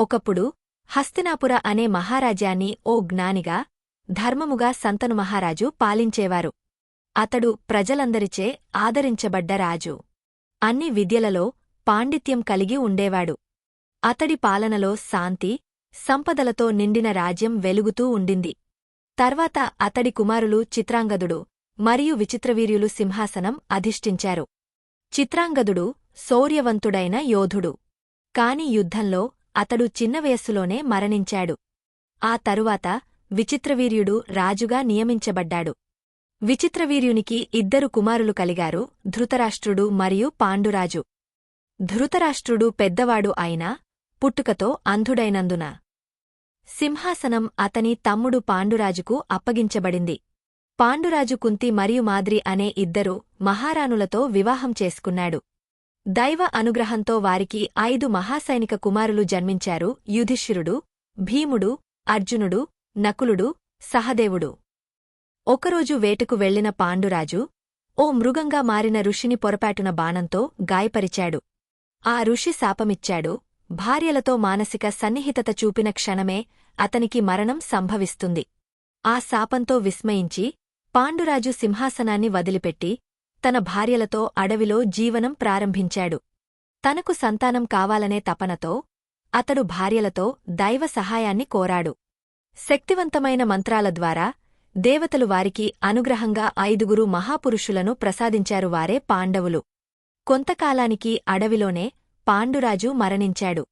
ఒకప్పుడు హస్తినాపుర అనే మహారాజ్యాన్ని ఓ జ్ఞానిగా ధర్మముగా సంతను మహారాజు పాలించేవారు. అతడు ప్రజలందరిచే ఆదరించబడ్డ రాజు. అన్ని విద్యలలో పాండిత్యం కలిగి ఉండేవాడు. అతడి పాలనలో శాంతి సంపదలతో నిండిన రాజ్యం వెలుగుతూ ఉండింది. తర్వాత అతడి కుమారులు చిత్రాంగదుడు మరియు విచిత్రవీర్యులు సింహాసనం అధిష్ఠించారు. చిత్రాంగదుడు శౌర్యవంతుడైన యోధుడు. కాని యుద్ధంలో అతడు చిన్న వయస్సులోనే మరణించాడు. ఆ తరువాత విచిత్రవీర్యుడు రాజుగా నియమించబడ్డాడు. విచిత్రవీర్యునికి ఇద్దరు కుమారులు కలిగారు ధృతరాష్ట్రుడు మరియు పాండురాజు. ధృతరాష్ట్రుడు పెద్దవాడు అయినా పుట్టుకతో అంధుడైనందున. సింహాసనం అతని తమ్ముడు పాండురాజుకు అప్పగించబడింది. పాండురాజు కుంతి మరియు మాద్రి అనే ఇద్దరు మహారాణులతో వివాహం చేసుకున్నాడు. దైవ అనుగ్రహంతో వారికి ఐదు మహాసైనిక కుమారులు జన్మించారు. యుధిష్ఠిరుడు భీముడు అర్జునుడు నకులుడు సహదేవుడు. ఒకరోజు వేటకు వెళ్ళిన పాండురాజు ఓ మృగంగా మారిన ఋషిని పొరపాటున బాణంతో గాయపరిచాడు. ఆ ఋషి శాపమిచ్చాడు. భార్యలతో మానసిక సన్నిహితత చూపిన క్షణమే అతనికి మరణం సంభవిస్తుంది. ఆ శాపంతో విస్మయించి పాండురాజు సింహాసనాన్ని వదిలిపెట్టి తన భార్యలతో అడవిలో జీవనం ప్రారంభించాడు. తనకు సంతానం కావాలనే తపనతో అతడు భార్యలతో దైవ సహాయాన్ని కోరాడు. శక్తివంతమైన మంత్రాల ద్వారా దేవతలు వారికి అనుగ్రహంగా ఐదుగురు మహాపురుషులను ప్రసాదించారు వారే పాండవులు. కొంతకాలానికి అడవిలోనే పాండురాజు మరణించాడు.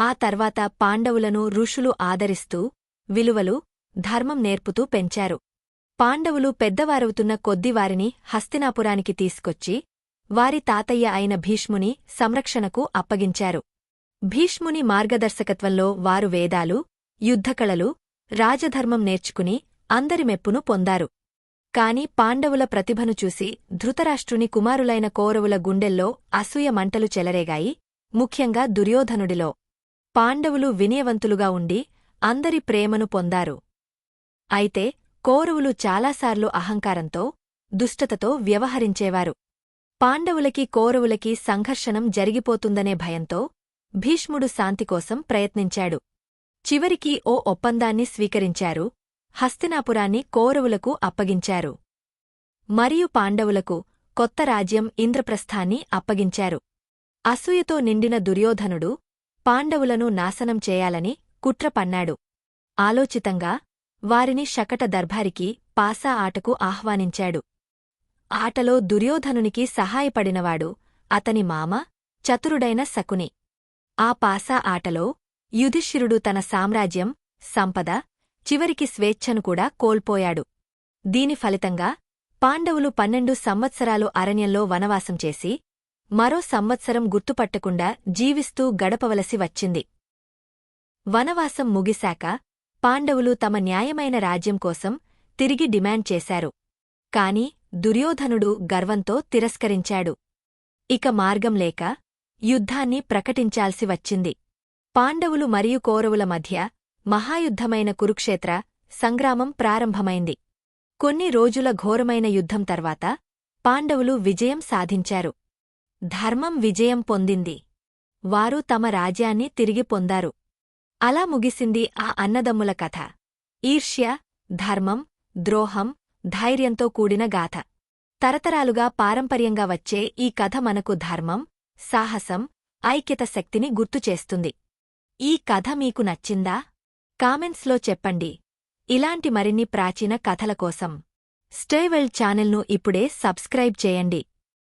ఆ తర్వాత పాండవులను ఋషులు ఆదరిస్తూ విలువలు ధర్మం నేర్పుతూ పెంచారు. పాండవులు పెద్దవారవుతున్న కొద్ది వారిని హస్తినాపురానికి తీసుకొచ్చి వారి తాతయ్య అయిన భీష్ముని సంరక్షణకు అప్పగించారు. భీష్ముని మార్గదర్శకత్వంలో వారు వేదాలు యుద్ధకళలు రాజధర్మం నేర్చుకుని అందరి మెప్పును పొందారు. కాని పాండవుల ప్రతిభను చూసి ధృతరాష్ట్రుని కుమారులైన కౌరవుల గుండెల్లో అసూయ మంటలు చెలరేగాయి ముఖ్యంగా దుర్యోధనుడిలో. పాండవులు వినయవంతులుగా ఉండి అందరి ప్రేమను పొందారు. అయితే కౌరవులు చాలాసార్లు అహంకారంతో దుష్టతతో వ్యవహరించేవారు. పాండవులకి కౌరవులకి సంఘర్షణం జరిగిపోతుందనే భయంతో భీష్ముడు శాంతికోసం ప్రయత్నించాడు. చివరికి ఓ ఒప్పందాన్ని స్వీకరించారు. హస్తినాపురాన్ని కౌరవులకు అప్పగించారు. మరియు పాండవులకు కొత్త రాజ్యం ఇంద్రప్రస్థాన్ని అప్పగించారు. అసూయతో నిండిన దుర్యోధనుడు పాండవులను నాశనం చేయాలని కుట్ర పన్నాడు. ఆలోచితంగా వారిని శకట దర్బారికి పాసా ఆటకు ఆహ్వానించాడు. ఆటలో దుర్యోధనునికి సహాయపడినవాడు అతని మామ చతురుడైన శకుని. ఆ పాసా ఆటలో యుధిష్ఠిరుడు తన సామ్రాజ్యం సంపద చివరికి స్వేచ్ఛను కూడా కోల్పోయాడు. దీని ఫలితంగా పాండవులు పన్నెండు సంవత్సరాలు అరణ్యంలో వనవాసం చేసి మరో సంవత్సరం గుర్తుపట్టకుండా జీవిస్తూ గడపవలసి వచ్చింది. వనవాసం ముగిశాక పాండవులు తమ న్యాయమైన రాజ్యం కోసం తిరిగి డిమాండ్ చేశారు. కాని దుర్యోధనుడు గర్వంతో తిరస్కరించాడు. ఇక మార్గం లేక యుద్ధాన్ని ప్రకటించాల్సి వచ్చింది. పాండవులు మరియు కౌరవుల మధ్య మహాయుద్ధమైన కురుక్షేత్ర సంగ్రామం ప్రారంభమైంది. కొన్ని రోజుల ఘోరమైన యుద్ధం తర్వాత పాండవులు విజయం సాధించారు. ధర్మం విజయం పొందింది. వారు తమ రాజ్యాన్ని తిరిగి పొందారు. అలా ముగిసింది ఆ అన్నదమ్ముల కథ. ఈర్ష్య ధర్మం ద్రోహం ధైర్యంతో కూడిన గాథ. తరతరాలుగా పారంపర్యంగా వచ్చే ఈ కథ మనకు ధర్మం సాహసం ఐక్యత శక్తిని గుర్తుచేస్తుంది ఈ కథ మీకు నచ్చిందా? కామెంట్స్లో చెప్పండి. ఇలాంటి మరిన్ని ప్రాచీన కథల కోసం స్టేవెల్ ఛానల్ను ఇప్పుడే సబ్స్క్రైబ్ చేయండి.